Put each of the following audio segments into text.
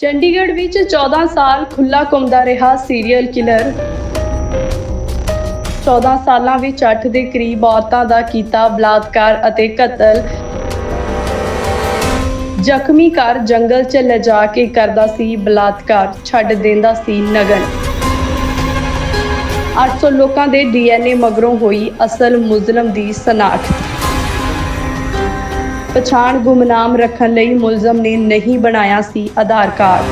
ਚੰਡੀਗੜ੍ਹ ਵਿੱਚ 14 ਸਾਲ ਖੁੱਲਾ ਘੁੰਮਦਾ ਰਿਹਾ ਸੀਰੀਅਲ ਕਿਲਰ 14 ਸਾਲਾਂ ਵਿੱਚ 8 ਦੇ ਕਰੀਬ ਔਰਤਾਂ ਦਾ ਕੀਤਾ ਬਲਾਤਕਾਰ ਅਤੇ ਕਤਲ। ਜ਼ਖਮੀ ਕਰ ਜੰਗਲ 'ਚ ਲਿਜਾ ਕੇ ਕਰਦਾ ਸੀ ਬਲਾਤਕਾਰ, ਛੱਡ ਦਿੰਦਾ ਸੀ ਨਗਨ। 800 ਲੋਕਾਂ ਦੇ ਡੀਐਨਏ ਮਗਰੋਂ ਹੋਈ ਅਸਲ ਮੁਜ਼ਲਮ ਦੀ ਸਨਾਖਤ। ਪਛਾਣ ਗੁਮਨਾਮ ਰੱਖਣ ਲਈ ਮੁਲਜ਼ਮ ਨੇ ਨਹੀਂ ਬਣਾਇਆ ਸੀ ਆਧਾਰ ਕਾਰਡ।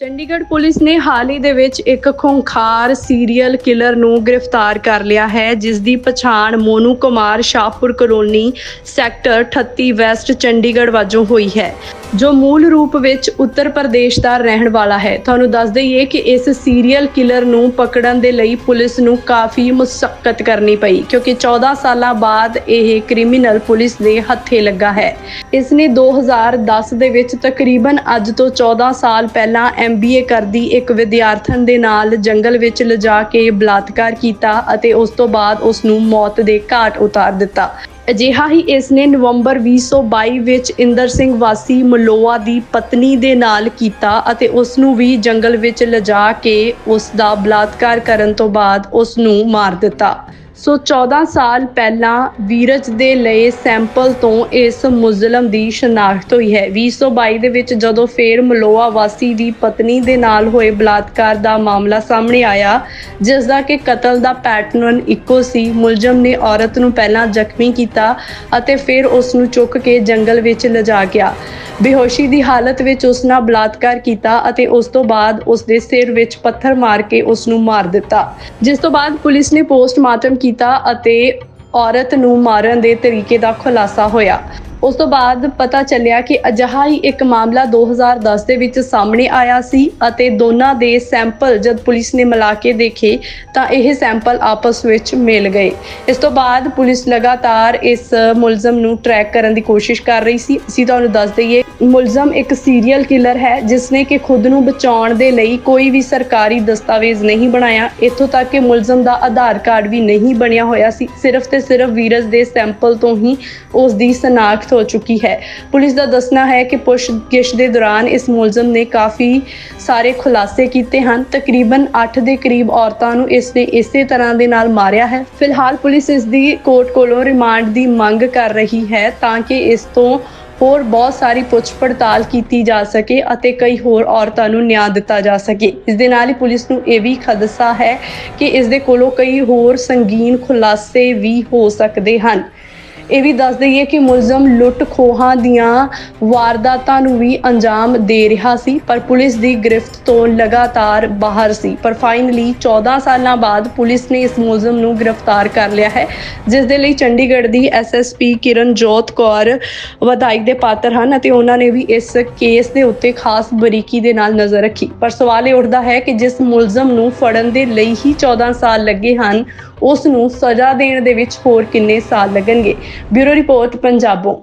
ਚੰਡੀਗੜ੍ਹ ਪੁਲਿਸ ਨੇ ਹਾਲ ਹੀ ਦੇ ਵਿੱਚ ਇੱਕ ਖੁੰਖਾਰ ਸੀਰੀਅਲ ਕਿਲਰ ਨੂੰ ਗ੍ਰਿਫਤਾਰ ਕਰ ਲਿਆ ਹੈ, ਜਿਸ ਦੀ ਪਛਾਣ Monu Kumar Shahpur colony sector 38 west Chandigarh ਵਜੋਂ ਹੋਈ ਹੈ। ਜੋ ਮੂਲ ਰੂਪ ਵਿੱਚ ਉੱਤਰ ਪ੍ਰਦੇਸ਼ ਦਾ ਰਹਿਣ ਵਾਲਾ ਹੈ। ਤੁਹਾਨੂੰ ਦੱਸ ਦਈਏ ਕਿ ਇਸ ਸੀਰੀਅਲ ਕਿਲਰ ਨੂੰ ਪਕੜਨ ਦੇ ਲਈ ਪੁਲਿਸ ਨੂੰ ਕਾਫੀ ਮੁਸ਼ਕਲ ਕਰਨੀ ਪਈ, ਕਿਉਂਕਿ 14 ਸਾਲਾਂ ਬਾਅਦ ਇਹ ਕ੍ਰਿਮੀਨਲ ਪੁਲਿਸ ਦੇ ਹੱਥੇ ਲੱਗਾ ਹੈ। ਇਸ ਨੇ 2010 ਦੇ ਵਿੱਚ ਤਕਰੀਬਨ ਅੱਜ ਤੋਂ 14 ਸਾਲ ਪਹਿਲਾਂ MBA ਕਰਦੀ ਇੱਕ ਵਿਦਿਆਰਥਣ ਦੇ ਨਾਲ ਜੰਗਲ ਵਿੱਚ ਲਿਜਾ ਕੇ ਬਲਾਤਕਾਰ ਕੀਤਾ ਅਤੇ ਉਸ ਤੋਂ ਬਾਅਦ ਉਸ ਨੂੰ ਮੌਤ ਦੇ ਘਾਟ ਉਤਾਰ ਦਿੱਤਾ। ਅਜਿਹਾ ਹੀ ਇਸ ਨੇ ਨਵੰਬਰ 2022 ਵਿੱਚ ਇੰਦਰ ਸਿੰਘ ਵਾਸੀ ਮਲੋਆ ਦੀ ਪਤਨੀ ਦੇ ਨਾਲ ਕੀਤਾ ਅਤੇ ਉਸ ਨੂੰ ਵੀ ਜੰਗਲ ਵਿੱਚ ਲਿਜਾ ਕੇ ਉਸ ਦਾ ਬਲਾਤਕਾਰ ਕਰਨ ਤੋਂ ਬਾਅਦ ਉਸ ਨੂੰ ਮਾਰ ਦਿੱਤਾ। ਸੋ 14 ਸਾਲ ਪਹਿਲਾਂ ਵੀਰਜ ਦੇ ਲਏ ਸੈਂਪਲ ਤੋਂ ਇਸ ਮੁਜ਼ਲਮ ਦੀ ਸ਼ਨਾਖਤ ਹੋਈ ਹੈ। 2022 ਦੇ ਵਿੱਚ ਜਦੋਂ ਫੇਰ ਮਲੋਆ ਵਾਸੀ ਦੀ ਪਤਨੀ ਦੇ ਨਾਲ ਹੋਏ ਬਲਾਤਕਾਰ ਦਾ ਮਾਮਲਾ ਸਾਹਮਣੇ ਆਇਆ ਜਿਸ ਦਾ ਕਿ ਕਤਲ ਦਾ ਪੈਟਰਨ ਇੱਕੋ ਸੀ। ਮੁਲਜ਼ਮ ਨੇ ਔਰਤ ਨੂੰ ਪਹਿਲਾਂ ਜ਼ਖਮੀ ਕੀਤਾ ਅਤੇ ਫਿਰ ਉਸ ਨੂੰ ਚੁੱਕ ਕੇ ਜੰਗਲ ਵਿੱਚ ਲਿਜਾ ਗਿਆ। ਬੇਹੋਸ਼ੀ ਦੀ ਹਾਲਤ ਵਿੱਚ ਉਸ ਨਾਲ ਬਲਾਤਕਾਰ ਕੀਤਾ ਅਤੇ ਉਸ ਤੋਂ ਬਾਅਦ ਉਸ ਦੇ ਸਿਰ ਵਿੱਚ ਪੱਥਰ ਮਾਰ ਕੇ ਉਸ ਨੂੰ ਮਾਰ ਦਿੱਤਾ, ਜਿਸ ਤੋਂ ਬਾਅਦ ਪੁਲਿਸ ਨੇ ਪੋਸਟਮਾਰਟਮ ਕੀਤਾ ਅਤੇ ਔਰਤ ਨੂੰ ਮਾਰਨ ਦੇ ਤਰੀਕੇ ਦਾ ਖੁਲਾਸਾ ਹੋਇਆ। ਉਸ ਤੋਂ ਬਾਅਦ ਪਤਾ ਚੱਲਿਆ ਕਿ ਅਜਿਹਾ ਹੀ ਇੱਕ ਮਾਮਲਾ 2010 ਦੇ ਵਿੱਚ ਸਾਹਮਣੇ ਆਇਆ ਸੀ ਅਤੇ ਦੋਨਾਂ ਦੇ ਸੈਂਪਲ ਜਦ ਪੁਲਿਸ ਨੇ ਮਿਲਾ ਕੇ ਦੇਖੇ ਤਾਂ ਇਹ ਸੈਂਪਲ ਆਪਸ ਵਿੱਚ ਮਿਲ ਗਏ। ਇਸ ਤੋਂ ਬਾਅਦ ਪੁਲਿਸ ਲਗਾਤਾਰ ਇਸ ਮੁਲਜ਼ਮ ਨੂੰ ਟਰੈਕ ਕਰਨ ਦੀ ਕੋਸ਼ਿਸ਼ ਕਰ ਰਹੀ ਸੀ। ਅਸੀਂ ਤੁਹਾਨੂੰ ਦੱਸ ਦਈਏ, ਮੁਲਜ਼ਮ ਇੱਕ ਸੀਰੀਅਲ ਕਿਲਰ ਹੈ ਜਿਸ ਨੇ ਕਿ ਖੁਦ ਨੂੰ ਬਚਾਉਣ ਦੇ ਲਈ ਕੋਈ ਵੀ ਸਰਕਾਰੀ ਦਸਤਾਵੇਜ਼ ਨਹੀਂ ਬਣਾਇਆ। ਇੱਥੋਂ ਤੱਕ ਕਿ ਮੁਲਜ਼ਮ ਦਾ ਆਧਾਰ ਕਾਰਡ ਵੀ ਨਹੀਂ ਬਣਿਆ ਹੋਇਆ ਸੀ। ਸਿਰਫ ਤੇ ਸਿਰਫ ਵੀਰਜ ਦੇ ਸੈਂਪਲ ਤੋਂ ਹੀ ਉਸ ਦੀ ਸਨਾਖਤ ਹੋ ਚੁੱਕੀ ਹੈ। ਪੁਲਿਸ ਦਾ ਦੱਸਣਾ ਹੈ ਕਿ ਪੁੱਛਗਿੱਛ ਦੇ ਦੌਰਾਨ ਇਸ ਮੁਲਜ਼ਮ ਨੇ ਕਾਫੀ ਸਾਰੇ ਖੁਲਾਸੇ ਕੀਤੇ ਹਨ। ਤਕਰੀਬਨ 8 ਦੇ ਕਰੀਬ ਔਰਤਾਂ ਨੂੰ ਇਸ ਨੇ ਇਸੇ ਤਰ੍ਹਾਂ ਦੇ ਨਾਲ ਮਾਰਿਆ ਹੈ। ਫਿਲਹਾਲ ਪੁਲਿਸ ਇਸ ਦੀ ਕੋਰਟ ਕੋਲੋਂ ਰਿਮਾਂਡ ਦੀ ਮੰਗ ਕਰ ਰਹੀ ਹੈ ਤਾਂ ਕਿ ਇਸ ਤੋਂ ਹੋਰ ਬਹੁਤ ਸਾਰੀ ਪੁੱਛ ਪੜਤਾਲ ਕੀਤੀ ਜਾ ਸਕੇ ਅਤੇ ਕਈ ਹੋਰ ਔਰਤਾਂ ਨੂੰ ਨਿਆਂ ਦਿੱਤਾ ਜਾ ਸਕੇ। ਇਸ ਦੇ ਨਾਲ ਹੀ ਪੁਲਿਸ ਨੂੰ ਇਹ ਵੀ ਖਦਸ਼ਾ ਹੈ ਕਿ ਇਸ ਦੇ ਕੋਲੋਂ ਕਈ ਹੋਰ ਸੰਗੀਨ ਖੁਲਾਸੇ ਵੀ ਹੋ ਸਕਦੇ ਹਨ। ਇਹ ਵੀ ਦੱਸ ਦਈਏ ਕਿ ਮੁਲਜ਼ਮ ਲੁੱਟ ਖੋਹਾਂ ਦੀਆਂ ਵਾਰਦਾਤਾਂ ਨੂੰ ਵੀ ਅੰਜਾਮ ਦੇ ਰਿਹਾ ਸੀ, ਪਰ ਪੁਲਿਸ ਦੀ ਗ੍ਰਿਫਤ ਤੋਂ ਲਗਾਤਾਰ ਬਾਹਰ ਸੀ। ਪਰ ਫਾਈਨਲੀ 14 ਸਾਲਾਂ ਬਾਅਦ ਪੁਲਿਸ ਨੇ ਇਸ ਮੁਲਜ਼ਮ ਨੂੰ ਗ੍ਰਿਫਤਾਰ ਕਰ ਲਿਆ ਹੈ, ਜਿਸ ਦੇ ਲਈ ਚੰਡੀਗੜ੍ਹ ਦੀ ਐਸਐਸਪੀ ਕਿਰਨਜੋਤ ਕੌਰ ਵਧਾਈ ਦੇ ਪਾਤਰ ਹਨ ਅਤੇ ਉਹਨਾਂ ਨੇ ਵੀ ਇਸ ਕੇਸ ਦੇ ਉੱਤੇ ਖਾਸ ਬਰੀਕੀ ਦੇ ਨਾਲ ਨਜ਼ਰ ਰੱਖੀ। ਪਰ ਸਵਾਲ ਇਹ ਉੱਠਦਾ ਹੈ ਕਿ ਜਿਸ ਮੁਲਜ਼ਮ ਨੂੰ ਫੜਨ ਦੇ ਲਈ ਹੀ 14 ਸਾਲ ਲੱਗੇ ਹਨ ਉਸ ਨੂੰ ਸਜ਼ਾ ਦੇਣ ਦੇ ਵਿੱਚ ਹੋਰ ਕਿੰਨੇ ਸਾਲ ਲੱਗਣਗੇ? Bureau report ਪੰਜਾਬੋਂ।